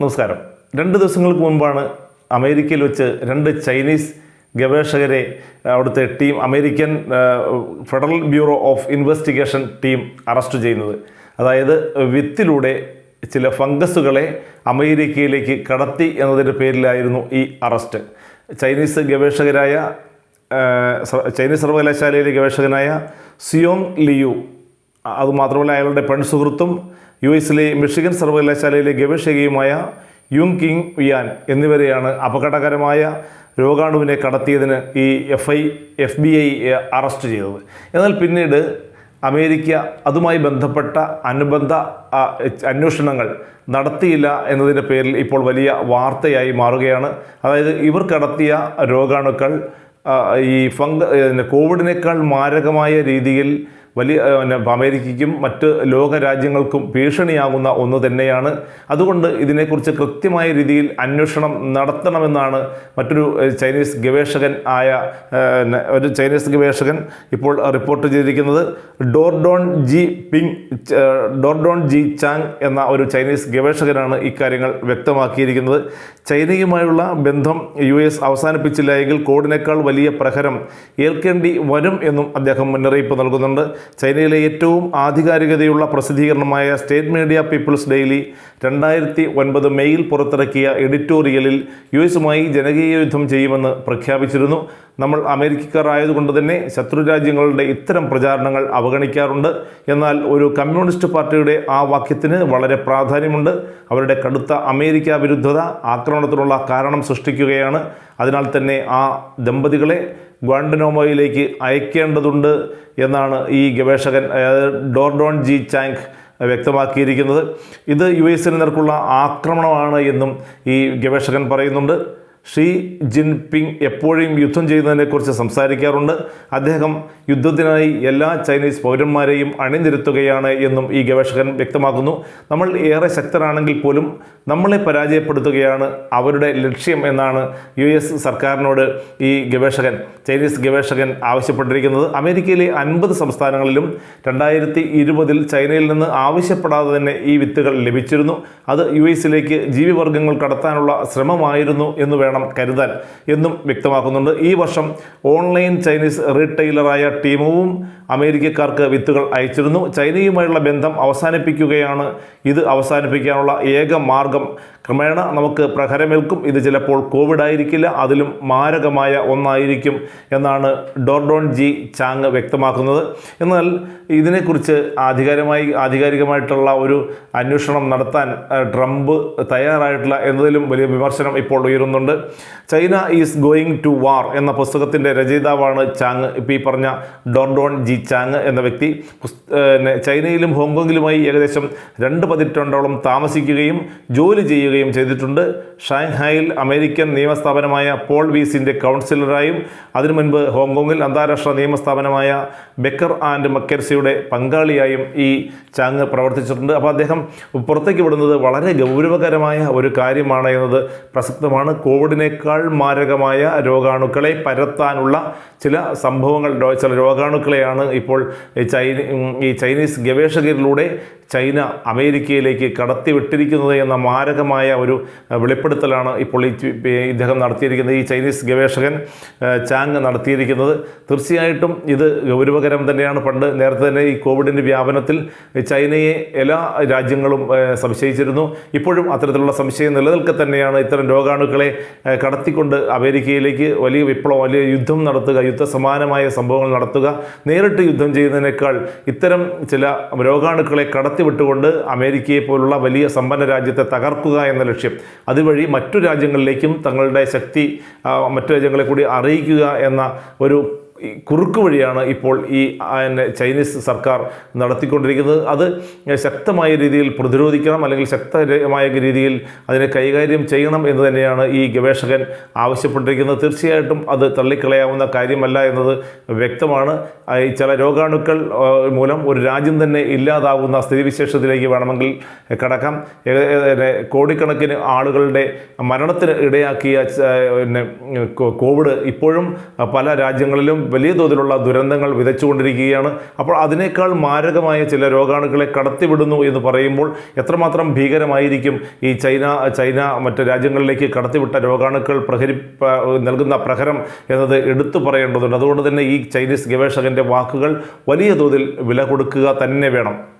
നമസ്കാരം. രണ്ട് ദിവസങ്ങൾക്ക് മുൻപാണ് അമേരിക്കയിൽ വെച്ച് രണ്ട് ചൈനീസ് ഗവേഷകരെ അവിടുത്തെ team American Federal Bureau of Investigation team arrest ചെയ്യുന്നത്. അതായത് വിത്തിലൂടെ ചില ഫംഗസുകളെ അമേരിക്കയിലേക്ക് കടത്തി എന്നതിന്റെ പേരിലായിരുന്നു ഈ അറസ്റ്റ്. ചൈനീസ് ഗവേഷകരായ ചൈനീസ് സർവകലാശാലയിലെ ഗവേഷകനായ സിയോങ് ലിയു അതുമാത്രമല്ല അയാളുടെ പെൺസുഹൃത്തും യു എസിലെ മിഷിഗൻ സർവകലാശാലയിലെ ഗവേഷകയുമായ യുങ് കിങ് വിയാൻ എന്നിവരെയാണ് അപകടകരമായ രോഗാണുവിനെ കടത്തിയതിന് ഈ F I F B I arrest ചെയ്തത്. എന്നാൽ പിന്നീട് അമേരിക്ക അതുമായി ബന്ധപ്പെട്ട അനുബന്ധ അന്വേഷണങ്ങൾ നടത്തിയില്ല എന്നതിന്റെ പേരിൽ ഇപ്പോൾ വലിയ വാർത്തയായി മാറുകയാണ്. അതായത് ഇവർ കടത്തിയ രോഗാണുക്കൾ ഈ ഫംഗ കോവിഡിനേക്കാൾ മാരകമായ രീതിയിൽ വലിയ അമേരിക്കയ്ക്കും മറ്റ് ലോക രാജ്യങ്ങൾക്കും ഭീഷണിയാകുന്ന ഒന്ന് തന്നെയാണ്. അതുകൊണ്ട് ഇതിനെക്കുറിച്ച് കൃത്യമായ രീതിയിൽ അന്വേഷണം നടത്തണമെന്നാണ് മറ്റൊരു ചൈനീസ് ഗവേഷകൻ ആയ ഒരു ചൈനീസ് ഗവേഷകൻ ഇപ്പോൾ റിപ്പോർട്ട് ചെയ്തിരിക്കുന്നത്. ഡോർഡോൺ ജി പിങ് ഡോർഡോൺ ജി ചാങ് എന്ന ഒരു ചൈനീസ് ഗവേഷകനാണ് ഇക്കാര്യങ്ങൾ വ്യക്തമാക്കിയിരിക്കുന്നത്. ചൈനയുമായുള്ള ബന്ധം യു എസ് അവസാനിപ്പിച്ചില്ല എങ്കിൽ കോഡിനേക്കാൾ വലിയ പ്രഹരം ഏൽക്കേണ്ടി വരും എന്നും അദ്ദേഹം മുന്നറിയിപ്പ് നൽകുന്നുണ്ട്. ചൈനയിലെ ഏറ്റവും ആധികാരികതയുള്ള പ്രസിദ്ധീകരണമായ സ്റ്റേറ്റ് മീഡിയ പീപ്പിൾസ് ഡെയിലി രണ്ടായിരത്തി ഒൻപത് മെയ്യിൽ പുറത്തിറക്കിയ എഡിറ്റോറിയലിൽ യു എസുമായി ജനകീയ യുദ്ധം ചെയ്യുമെന്ന് പ്രഖ്യാപിച്ചിരുന്നു. നമ്മൾ അമേരിക്കക്കാരായതുകൊണ്ട് തന്നെ ശത്രു രാജ്യങ്ങളുടെ ഇത്തരം പ്രചാരണങ്ങൾ അവഗണിക്കാറുണ്ട്. എന്നാൽ ഒരു കമ്മ്യൂണിസ്റ്റ് പാർട്ടിയുടെ ആ വാക്യത്തിന് വളരെ പ്രാധാന്യമുണ്ട്. അവരുടെ കടുത്ത അമേരിക്ക വിരുദ്ധത ആക്രമണത്തിനുള്ള കാരണം സൃഷ്ടിക്കുകയാണ്. അതിനാൽ തന്നെ ആ ദമ്പതികളെ ഗ്വാണ്ടനോമോയിലേക്ക് അയക്കേണ്ടതുണ്ട് എന്നാണ് ഈ ഗവേഷകൻ ഡോർഡോൺ ജി ചാങ് വ്യക്തമാക്കിയിരിക്കുന്നത്. ഇത് യു എസിന് നേർക്കുള്ള ആക്രമണമാണ് എന്നും ഈ ഗവേഷകൻ പറയുന്നുണ്ട്. ഷീ ജിൻപിങ് എപ്പോഴും യുദ്ധം ചെയ്യുന്നതിനെക്കുറിച്ച് സംസാരിക്കാറുണ്ട്. അദ്ദേഹം യുദ്ധത്തിനായി എല്ലാ ചൈനീസ് പൗരന്മാരെയും അണിനിരത്തുകയാണ് എന്നും ഈ ഗവേഷകൻ വ്യക്തമാക്കുന്നു. നമ്മൾ ഏറെ ശക്തരാണെങ്കിൽ പോലും നമ്മളെ പരാജയപ്പെടുത്തുകയാണ് അവരുടെ ലക്ഷ്യം എന്നാണ് യു എസ് സർക്കാരിനോട് ഈ ഗവേഷകൻ ചൈനീസ് ഗവേഷകൻ ആവശ്യപ്പെട്ടിരിക്കുന്നത്. അമേരിക്കയിലെ അൻപത് സംസ്ഥാനങ്ങളിലും രണ്ടായിരത്തി ഇരുപതിൽ ചൈനയിൽ നിന്ന് ആവശ്യപ്പെടാതെ തന്നെ ഈ വിത്തുകൾ ലഭിച്ചിരുന്നു. അത് യു എസിലേക്ക് ജീവിവർഗങ്ങൾ കടത്താനുള്ള ശ്രമമായിരുന്നു എന്ന് വേണം കരുതാൻ എന്നും വ്യക്തമാക്കുന്നുണ്ട്. ഈ വർഷം ഓൺലൈൻ ചൈനീസ് റീറ്റെയിലറായ ടീമും അമേരിക്കക്കാർക്ക് വിത്തുകൾ അയച്ചിരുന്നു. ചൈനയുമായുള്ള ബന്ധം അവസാനിപ്പിക്കുകയാണ്. ഇത് അവസാനിപ്പിക്കാനുള്ള ഏക മാർഗം. ക്രമേണ നമുക്ക് പ്രഹരമേൽക്കും. ഇത് ചിലപ്പോൾ കോവിഡ് ആയിരിക്കില്ല അതിലും മാരകമായ ഒന്നായിരിക്കും എന്നാണ് ഡോർഡോൺ ജി ചാങ് വ്യക്തമാക്കുന്നത്. എന്നാൽ ഇതിനെക്കുറിച്ച് ആധികാരികമായി ആധികാരികമായിട്ടുള്ള ഒരു അന്വേഷണം നടത്താൻ ട്രംപ് തയ്യാറായിട്ടില്ല എന്നതിലും വലിയ വിമർശനം ഇപ്പോൾ ഉയരുന്നുണ്ട്. China is going to war എന്ന പുസ്തകത്തിന്റെ രചയിതാവാണ് ചാങ്. ഇപ്പോൾ ഈ പറഞ്ഞ ഡോർഡോൺ ജി ചാങ് എന്ന വ്യക്തി ചൈനയിലും ഹോങ്കോങ്ങിലുമായി ഏകദേശം രണ്ട് പതിറ്റാണ്ടോളം താമസിക്കുകയും ജോലി ചെയ്യുകയും ചെയ്തിട്ടുണ്ട്. ഷാങ്ഹായിൽ അമേരിക്കൻ നിയമസ്ഥാപനമായ പോൾ വീസിന്റെ കൗൺസിലറായും അതിനു മുൻപ് ഹോങ്കോങ്ങിൽ അന്താരാഷ്ട്ര നിയമസ്ഥാപനമായ ബെക്കർ ആൻഡ് മക്കർസിയുടെ പങ്കാളിയായും ഈ ചാങ് പ്രവർത്തിച്ചിട്ടുണ്ട്. അപ്പോൾ അദ്ദേഹം പുറത്തേക്ക് വിടുന്നത് വളരെ ഗൗരവകരമായ ഒരു കാര്യമാണ് എന്നത് പ്രസക്തമാണ്. കോവിഡിനേക്കാൾ മാരകമായ രോഗാണുക്കളെ പരത്താനുള്ള ചില സംഭവങ്ങൾ ചില രോഗാണുക്കളെയാണ് ഇപ്പോൾ ചൈന ഈ ചൈനീസ് ഗവേഷകരിലൂടെ ചൈന അമേരിക്കയിലേക്ക് കടത്തിവിട്ടിരിക്കുന്നത് എന്ന മാരകമായ ഒരു വെളിപ്പെടുത്തലാണ് ഇപ്പോൾ ഈ ഇദ്ദേഹം നടത്തിയിരിക്കുന്നത്. ഈ ചൈനീസ് ഗവേഷകൻ ചാങ് നടത്തിയിരിക്കുന്നത്. തീർച്ചയായിട്ടും ഇത് ഗൗരവകരം തന്നെയാണ്. പണ്ട് നേരത്തെ തന്നെ ഈ കോവിഡിന്റെ വ്യാപനത്തിൽ ചൈനയെ എല്ലാ രാജ്യങ്ങളും സംശയിച്ചിരുന്നു. ഇപ്പോഴും അത്തരത്തിലുള്ള സംശയം നിലനിൽക്കെ തന്നെയാണ്. ഇത്തരം രോഗാണുക്കളെ കടത്തിക്കൊണ്ട് അമേരിക്കയിലേക്ക് വലിയ വിപ്ലവം വലിയ യുദ്ധം നടത്തുക യുദ്ധസമാനമായ സംഭവങ്ങൾ നടത്തുക നേരിട്ട് യുദ്ധം ചെയ്യുന്നതിനേക്കാൾ ഇത്തരം ചില രോഗാണുക്കളെ കടത്തിവിട്ടുകൊണ്ട് അമേരിക്കയെ പോലുള്ള വലിയ സമ്പന്ന രാജ്യത്തെ തകർക്കുക എന്ന ലക്ഷ്യം. അതുവഴി മറ്റു രാജ്യങ്ങളിലേക്കും തങ്ങളുടെ ശക്തി മറ്റു രാജ്യങ്ങളെ കൂടി അറിയിക്കുക എന്ന ഒരു ഈ കുറുക്ക് വഴിയാണ് ഇപ്പോൾ ഈ ചൈനീസ് സർക്കാർ നടത്തിക്കൊണ്ടിരിക്കുന്നത്. അത് ശക്തമായ രീതിയിൽ പ്രതിരോധിക്കണം അല്ലെങ്കിൽ ശക്തമായ രീതിയിൽ അതിനെ കൈകാര്യം ചെയ്യണം എന്ന് തന്നെയാണ് ഈ ഗവേഷകൻ ആവശ്യപ്പെട്ടിരിക്കുന്നത്. തീർച്ചയായിട്ടും അത് തള്ളിക്കളയാവുന്ന കാര്യമല്ല എന്നത് വ്യക്തമാണ്. ഈ ചില രോഗാണുക്കൾ മൂലം ഒരു രാജ്യം തന്നെ ഇല്ലാതാവുന്ന സ്ഥിതിവിശേഷത്തിലേക്ക് വേണമെങ്കിൽ കടക്കാം. കോടിക്കണക്കിന് ആളുകളുടെ മരണത്തിന് ഇടയാക്കിയ പിന്നെ കോവിഡ് ഇപ്പോഴും പല രാജ്യങ്ങളിലും വലിയ തോതിലുള്ള ദുരന്തങ്ങൾ വിതച്ചുകൊണ്ടിരിക്കുകയാണ്. അപ്പോൾ അതിനേക്കാൾ മാരകമായ ചില രോഗാണുക്കളെ കടത്തിവിടുന്നു എന്ന് പറയുമ്പോൾ എത്രമാത്രം ഭീകരമായിരിക്കും ഈ ചൈന ചൈന മറ്റ് രാജ്യങ്ങളിലേക്ക് കടത്തിവിട്ട രോഗാണുക്കൾ പ്രഹരി നൽകുന്ന പ്രഹരം എന്നത് എടുത്തു പറയേണ്ടതുണ്ട്. അതുകൊണ്ട് തന്നെ ഈ ചൈനീസ് ഗവേഷകന്റെ വാക്കുകൾ വലിയ തോതിൽ വില കൊടുക്കുക തന്നെ വേണം.